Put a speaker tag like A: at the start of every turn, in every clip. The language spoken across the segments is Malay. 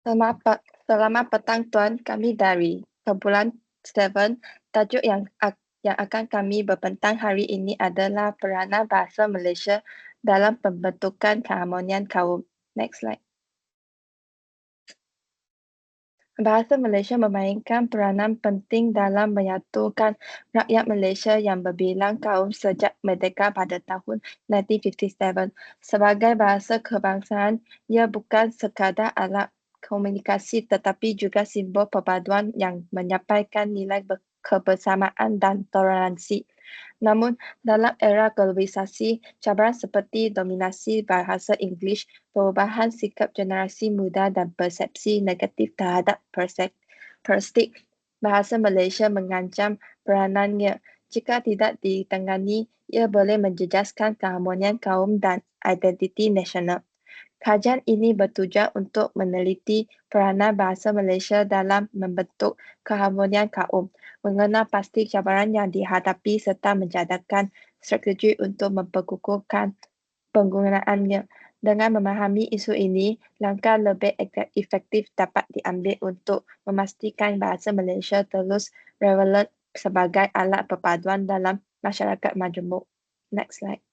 A: Selamat, selamat petang Tuan, kami dari Kumpulan 7. Tajuk yang yang akan kami berbentang hari ini adalah peranan bahasa Malaysia dalam pembentukan keharmonian kaum. Next slide. Bahasa Malaysia memainkan peranan penting dalam menyatukan rakyat Malaysia yang berbilang kaum sejak merdeka pada tahun 1957. Sebagai bahasa kebangsaan, ia bukan sekadar alat komunikasi tetapi juga simbol perpaduan yang menyampaikan nilai kebersamaan dan toleransi. Namun, dalam era globalisasi, cabaran seperti dominasi bahasa Inggeris, perubahan sikap generasi muda dan persepsi negatif terhadap perstik bahasa Malaysia mengancam peranannya. Jika tidak ditangani, ia boleh menjejaskan keharmonian kaum dan identiti nasional. Kajian ini bertujuan untuk meneliti peranan bahasa Malaysia dalam membentuk keharmonian kaum, mengenal pasti cabaran yang dihadapi serta menjadikan strategi untuk memperkukuhkan penggunaannya. Dengan memahami isu ini, langkah lebih efektif dapat diambil untuk memastikan bahasa Malaysia terus relevan sebagai alat perpaduan dalam masyarakat majmuk. Next slide.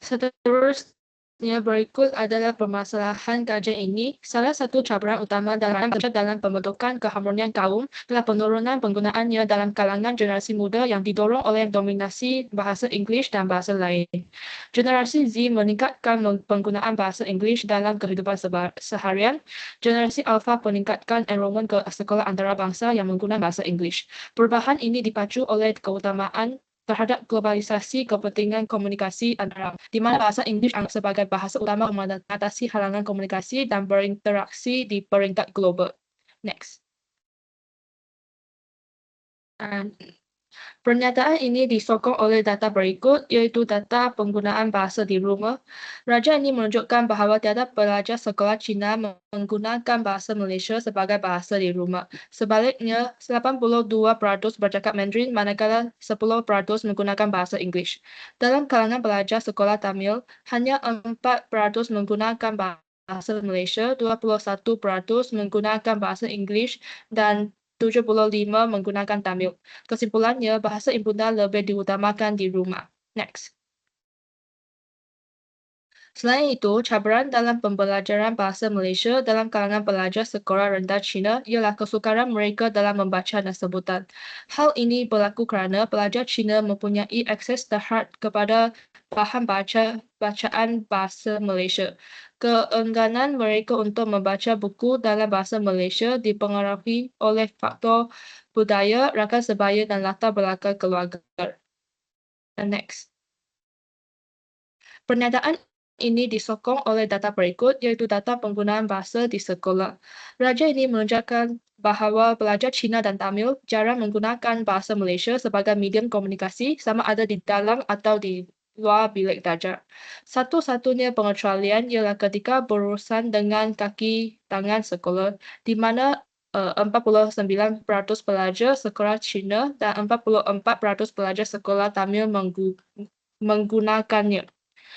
A: Seterusnya berikut adalah permasalahan kajian ini. Salah satu cabaran utama dalam dalam pembentukan keharmonian kaum adalah penurunan penggunaannya dalam kalangan generasi muda yang didorong oleh dominasi bahasa Inggeris dan bahasa lain. Generasi Z meningkatkan penggunaan bahasa Inggeris dalam kehidupan seharian. Generasi Alpha meningkatkan enrollment ke sekolah antarabangsa yang menggunakan bahasa Inggeris. Perubahan ini dipacu oleh keutamaan terhadap globalisasi kepentingan komunikasi antara di mana bahasa Inggeris sebagai bahasa utama mengatasi halangan komunikasi dan berinteraksi di peringkat global. Next. And Pernyataan ini disokong oleh data berikut, iaitu data penggunaan bahasa di rumah. Raja ini menunjukkan bahawa tiada pelajar sekolah Cina menggunakan bahasa Malaysia sebagai bahasa di rumah. Sebaliknya, 82% bercakap Mandarin manakala 10% menggunakan bahasa Inggeris. Dalam kalangan pelajar sekolah Tamil, hanya 4% menggunakan bahasa Malaysia, 21% menggunakan bahasa Inggeris dan 75 menggunakan Tamil. Kesimpulannya, bahasa ibunda lebih diutamakan di rumah. Next. Selain itu, cabaran dalam pembelajaran bahasa Malaysia dalam kalangan pelajar sekolah rendah Cina ialah kesukaran mereka dalam membaca dan sebutan. Hal ini berlaku kerana pelajar Cina mempunyai akses terhad kepada bahan baca bacaan bahasa Malaysia keengganan mereka untuk membaca buku dalam bahasa Malaysia dipengaruhi oleh faktor budaya, rakan sebaya dan latar belakang keluarga. And next. Pernyataan ini disokong oleh data berikut iaitu data penggunaan bahasa di sekolah. Raja ini menunjukkan bahawa pelajar Cina dan Tamil jarang menggunakan bahasa Malaysia sebagai medium komunikasi sama ada di dalam atau di luar bilik darjah. Satu-satunya pengecualian ialah ketika berurusan dengan kaki tangan sekolah, di mana uh, 49% pelajar sekolah Cina dan 44% pelajar sekolah Tamil menggu menggunakannya.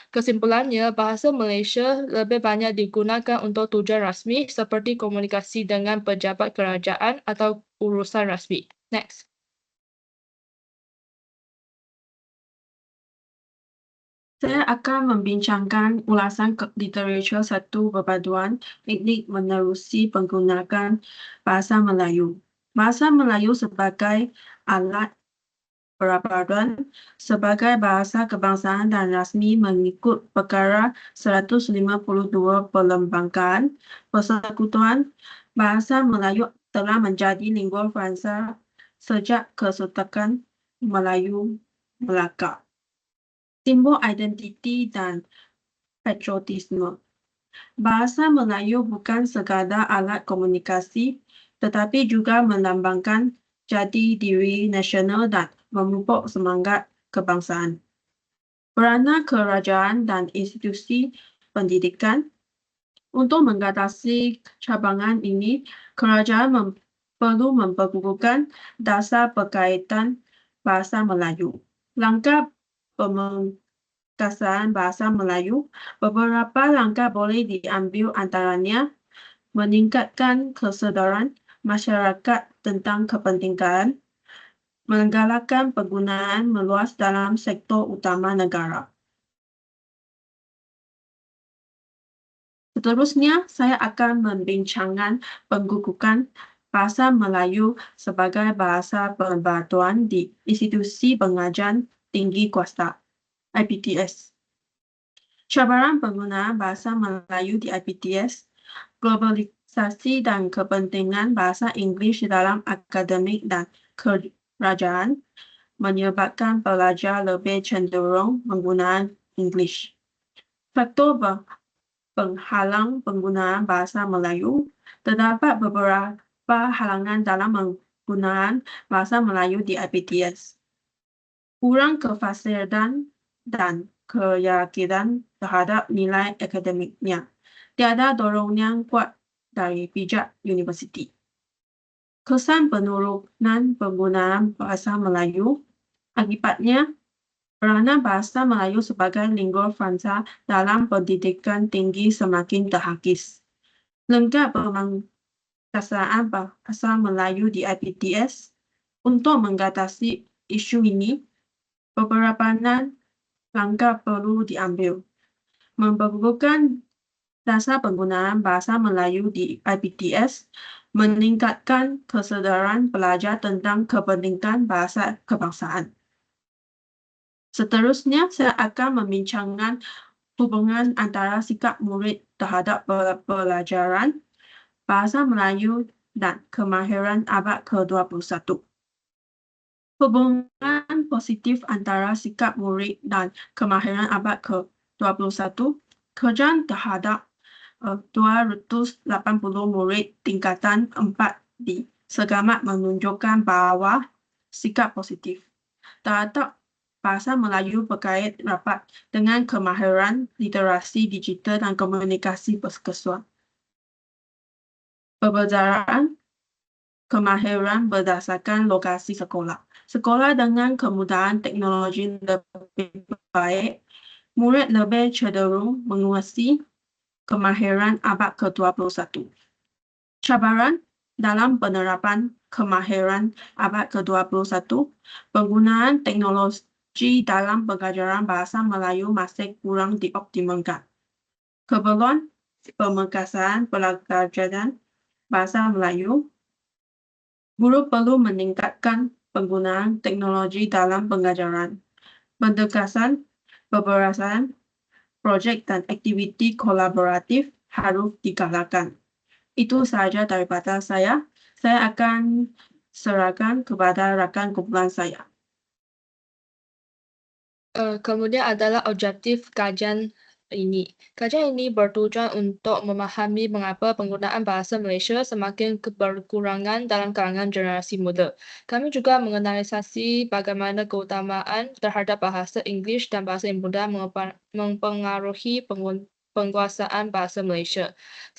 A: Kesimpulannya, bahasa Malaysia lebih banyak digunakan untuk tujuan rasmi seperti komunikasi dengan pejabat kerajaan atau urusan rasmi. Next.
B: Saya akan membincangkan ulasan literatur satu perpaduan teknik menerusi penggunaan bahasa Melayu. Bahasa Melayu sebagai alat perpaduan sebagai bahasa kebangsaan dan rasmi mengikut perkara 152 perlembagaan persekutuan bahasa Melayu telah menjadi lingua franca sejak kesetekan Melayu Melaka simbol identiti dan patriotisme. Bahasa Melayu bukan sekadar alat komunikasi tetapi juga melambangkan jati diri nasional dan memupuk semangat kebangsaan. Peranan kerajaan dan institusi pendidikan untuk mengatasi cabangan ini, kerajaan mem perlu memperkukuhkan dasar berkaitan bahasa Melayu. Langkah pemengkasan bahasa Melayu, beberapa langkah boleh diambil antaranya meningkatkan kesedaran masyarakat tentang kepentingan, menggalakkan penggunaan meluas dalam sektor utama negara. Seterusnya, saya akan membincangkan penggugukan bahasa Melayu sebagai bahasa pembantuan di institusi pengajian tinggi kuasa IPTS. Cabaran penggunaan bahasa Melayu di IPTS, globalisasi dan kepentingan bahasa Inggeris dalam akademik dan kerajaan menyebabkan pelajar lebih cenderung menggunakan Inggeris. Faktor penghalang penggunaan bahasa Melayu, terdapat beberapa halangan dalam penggunaan bahasa Melayu di IPTS. Kurang kefasidan dan keyakinan terhadap nilai akademiknya. Tiada dorong yang kuat dari pijak universiti. Kesan penurunan penggunaan bahasa Melayu akibatnya Peranan bahasa Melayu sebagai lingua franca dalam pendidikan tinggi semakin terhakis. Lengkap pemangkasaan bahasa Melayu di IPTS untuk mengatasi isu ini, beberapa langkah perlu diambil. Memperlukan dasar penggunaan bahasa Melayu di IPTS, meningkatkan kesedaran pelajar tentang kepentingan bahasa kebangsaan. Seterusnya, saya akan membincangkan hubungan antara sikap murid terhadap pelajaran bahasa Melayu dan kemahiran abad ke-21. Hubungan positif antara sikap murid dan kemahiran abad ke-21 kerjaan terhadap uh, 280 murid tingkatan 4 di Segamat menunjukkan bahawa sikap positif. Terhadap bahasa Melayu berkait rapat dengan kemahiran literasi digital dan komunikasi persekutuan. Perbezaan kemahiran berdasarkan lokasi sekolah. Sekolah dengan kemudahan teknologi lebih baik, murid lebih cenderung menguasai kemahiran abad ke-21. Cabaran dalam penerapan kemahiran abad ke-21, penggunaan teknologi dalam pengajaran bahasa Melayu masih kurang dioptimalkan. Keperluan pemekasan pelajaran bahasa Melayu, guru perlu meningkatkan penggunaan teknologi dalam pengajaran. Pendekasan, pemberasan, projek dan aktiviti kolaboratif harus digalakkan. Itu sahaja daripada saya. Saya akan serahkan kepada rakan kumpulan saya.
A: Uh, kemudian adalah objektif kajian ini. Kajian ini bertujuan untuk memahami mengapa penggunaan bahasa Malaysia semakin berkurangan dalam kalangan generasi muda. Kami juga menganalisasi bagaimana keutamaan terhadap bahasa Inggeris dan bahasa Ibunda mempengaruhi penguasaan bahasa Malaysia.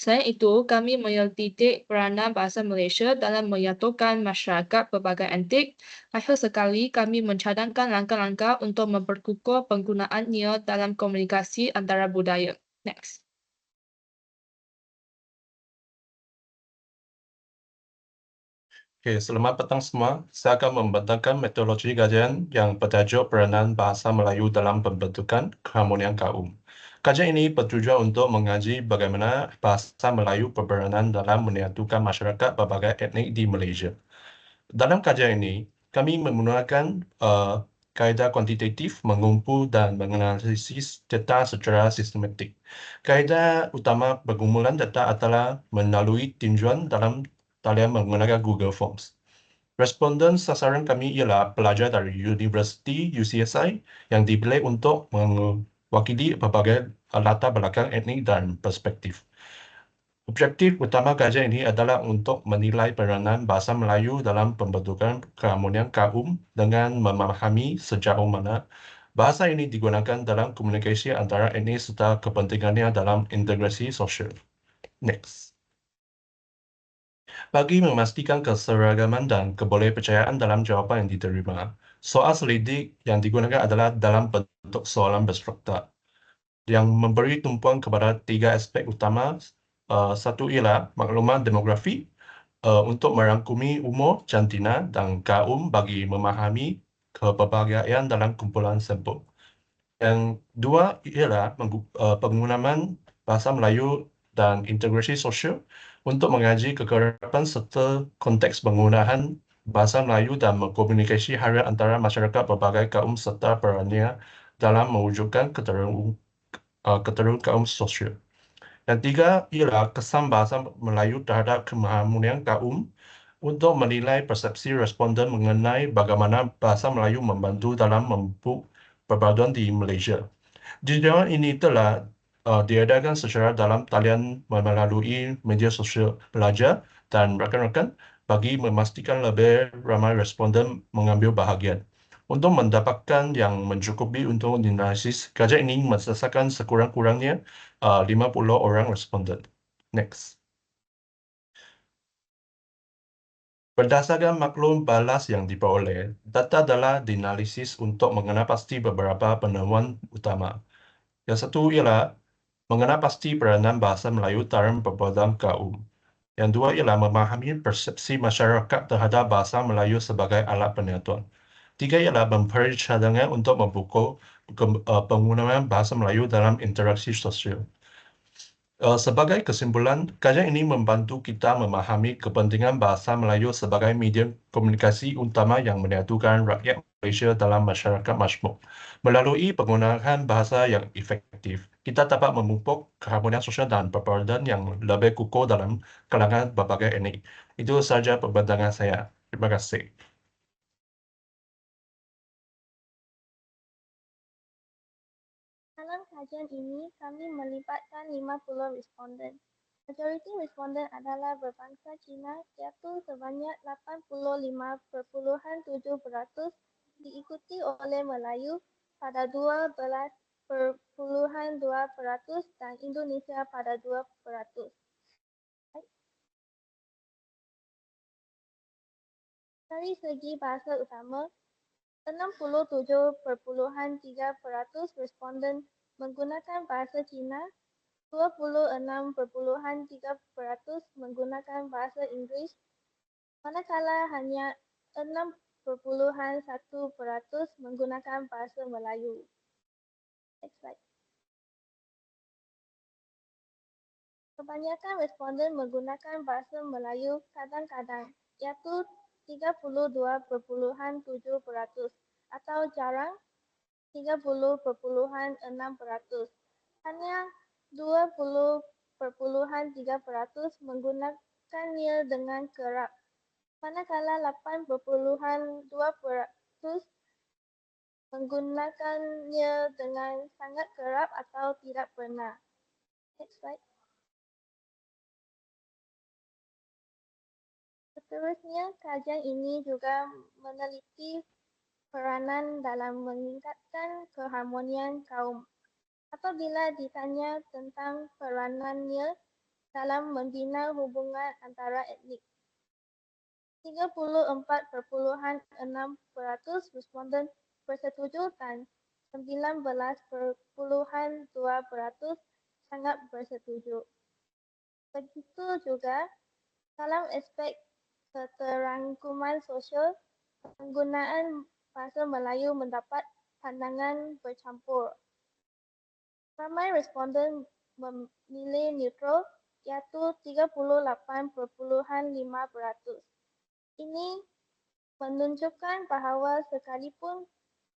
A: Selain itu, kami menyelidik peranan bahasa Malaysia dalam menyatukan masyarakat berbagai antik. Akhir sekali, kami mencadangkan langkah-langkah untuk memperkukuh penggunaannya dalam komunikasi antara budaya. Next.
C: Okay, selamat petang semua. Saya akan membentangkan metodologi kajian yang bertajuk peranan bahasa Melayu dalam pembentukan keharmonian kaum. Kajian ini bertujuan untuk mengaji bagaimana bahasa Melayu berperanan dalam menyatukan masyarakat berbagai etnik di Malaysia. Dalam kajian ini, kami menggunakan uh, kaedah kuantitatif mengumpul dan menganalisis data secara sistematik. Kaedah utama pergumulan data adalah melalui tinjauan dalam talian menggunakan Google Forms. Responden sasaran kami ialah pelajar dari Universiti UCSI yang dipilih untuk wakili berbagai latar belakang etnik dan perspektif. Objektif utama kajian ini adalah untuk menilai peranan bahasa Melayu dalam pembentukan keharmonian kaum dengan memahami sejauh mana bahasa ini digunakan dalam komunikasi antara etnik serta kepentingannya dalam integrasi sosial. Next. Bagi memastikan keseragaman dan kebolehpercayaan dalam jawapan yang diterima, Soal selidik yang digunakan adalah dalam bentuk soalan berstruktur yang memberi tumpuan kepada tiga aspek utama. Uh, satu ialah maklumat demografi uh, untuk merangkumi umur, jantina dan kaum bagi memahami kepelbagaian dalam kumpulan sampel. Yang dua ialah uh, penggunaan bahasa Melayu dan integrasi sosial untuk mengaji kekerapan serta konteks penggunaan bahasa Melayu dan berkomunikasi harian antara masyarakat berbagai kaum serta perannya dalam mewujudkan keterangan uh, kaum sosial. Yang tiga ialah kesan bahasa Melayu terhadap keharmonian kaum untuk menilai persepsi responden mengenai bagaimana bahasa Melayu membantu dalam memupuk perpaduan di Malaysia. Jujur ini telah uh, diadakan secara dalam talian melalui media sosial pelajar dan rakan-rakan bagi memastikan lebih ramai responden mengambil bahagian. Untuk mendapatkan yang mencukupi untuk dinalisis, kajian ini mensasarkan sekurang-kurangnya uh, 50 orang responden. Next. Berdasarkan maklum balas yang diperoleh, data adalah dinalisis untuk mengenal pasti beberapa penemuan utama. Yang satu ialah mengenal pasti peranan bahasa Melayu dalam perbuatan kaum. Yang dua ialah memahami persepsi masyarakat terhadap bahasa Melayu sebagai alat penyatuan. Tiga ialah memberi cadangan untuk membuka uh, penggunaan bahasa Melayu dalam interaksi sosial. Uh, sebagai kesimpulan, kajian ini membantu kita memahami kepentingan bahasa Melayu sebagai media komunikasi utama yang menyatukan rakyat Malaysia dalam masyarakat majmuk. Melalui penggunaan bahasa yang efektif, kita dapat memupuk keharmonian sosial dan perpaduan yang lebih kukuh dalam kalangan berbagai etnik. Itu sahaja pembentangan saya. Terima kasih.
D: Dalam kajian ini, kami melibatkan 50 responden. Majoriti responden adalah berbangsa Cina, iaitu sebanyak 85.7% diikuti oleh Melayu pada 12 perpuluhan dua peratus dan Indonesia pada dua peratus. Dari segi bahasa utama, 67.3 peratus responden menggunakan bahasa Cina, 26.3 peratus menggunakan bahasa Inggeris, manakala hanya 6.1 peratus menggunakan bahasa Melayu. Slide. Kebanyakan responden menggunakan bahasa Melayu kadang-kadang, iaitu 32.7% atau jarang 30.6%. Hanya 20.3% menggunakannya dengan kerap. Manakala 8.2% menggunakannya dengan sangat kerap atau tidak pernah. Next slide. Seterusnya, kajian ini juga meneliti peranan dalam meningkatkan keharmonian kaum. Apabila ditanya tentang peranannya dalam membina hubungan antara etnik, 34.6% responden bersetuju dan 19.2% sangat bersetuju. Begitu juga dalam aspek keterangkuman sosial, penggunaan bahasa Melayu mendapat pandangan bercampur. Ramai responden memilih neutral iaitu 38.5%. Ini menunjukkan bahawa sekalipun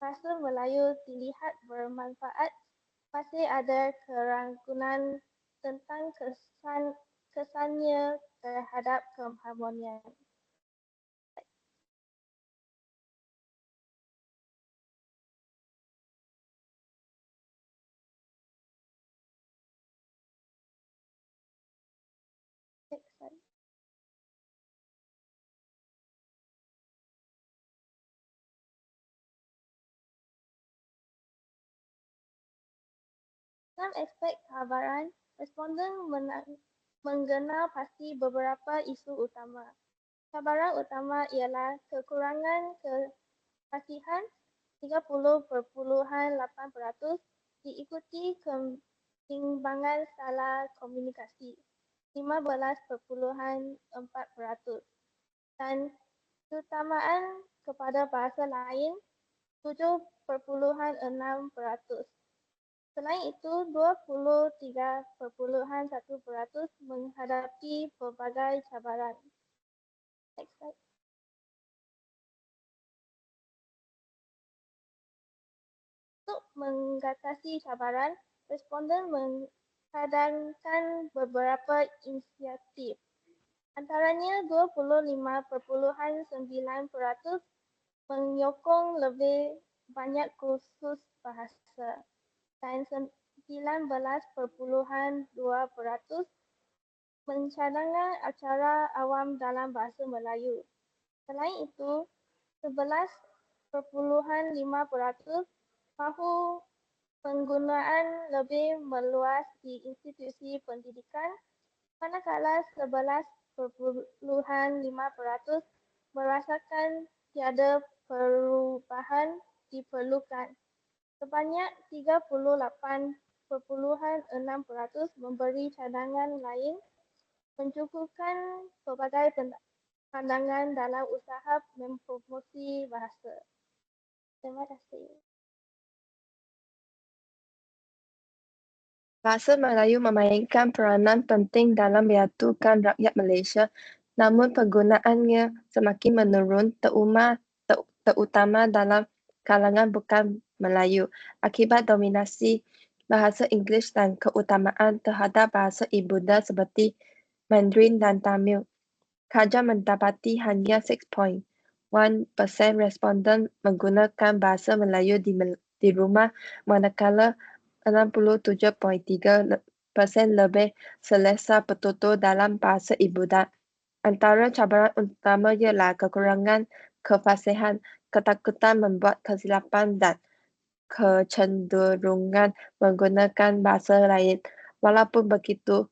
D: bahasa Melayu dilihat bermanfaat, masih ada keraguan tentang kesan kesannya terhadap keharmonian. Dalam aspek kehabaran, responden mengenal pasti beberapa isu utama. Cabaran utama ialah kekurangan Kasihan 30.8% diikuti ketimbangan salah komunikasi 15.4% dan keutamaan kepada bahasa lain 7.6%. Selain itu, 23.1% menghadapi pelbagai cabaran. Next slide. Untuk mengatasi cabaran, responden mencadangkan beberapa inisiatif. Antaranya 25.9% menyokong lebih banyak kursus bahasa 19.2% mencadangkan acara awam dalam bahasa Melayu. Selain itu, 11.5% mahu penggunaan lebih meluas di institusi pendidikan, manakala 11.5% merasakan tiada perubahan diperlukan. Sebanyak 38.6% memberi cadangan lain mencukupkan pelbagai pandangan dalam usaha mempromosi bahasa. Terima kasih.
E: Bahasa Melayu memainkan peranan penting dalam menyatukan rakyat Malaysia namun penggunaannya semakin menurun terutama, terutama dalam kalangan bukan Melayu akibat dominasi bahasa Inggeris dan keutamaan terhadap bahasa ibunda seperti Mandarin dan Tamil. Kajian mendapati hanya 6.1% responden menggunakan bahasa Melayu di, di rumah manakala 67.3% lebih selesa bertutur dalam bahasa ibunda. Antara cabaran utama ialah kekurangan kefasihan, ketakutan membuat kesilapan dan kecenderungan menggunakan bahasa lain. Walaupun begitu,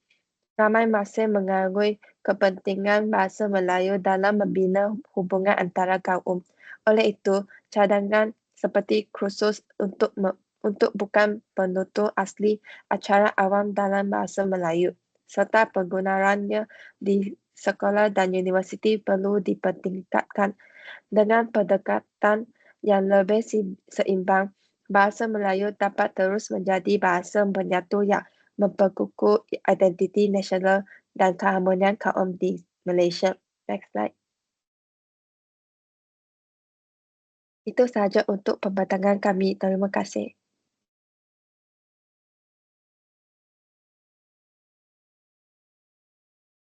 E: ramai masih mengakui kepentingan bahasa Melayu dalam membina hubungan antara kaum. Oleh itu, cadangan seperti kursus untuk untuk bukan penutur asli acara awam dalam bahasa Melayu serta penggunaannya di sekolah dan universiti perlu dipertingkatkan dengan pendekatan yang lebih seimbang. Bahasa Melayu dapat terus menjadi bahasa penyatu yang memperkukuh identiti nasional dan keharmonian kaum di Malaysia. Next slide. Itu sahaja untuk pembatangan kami. Terima kasih.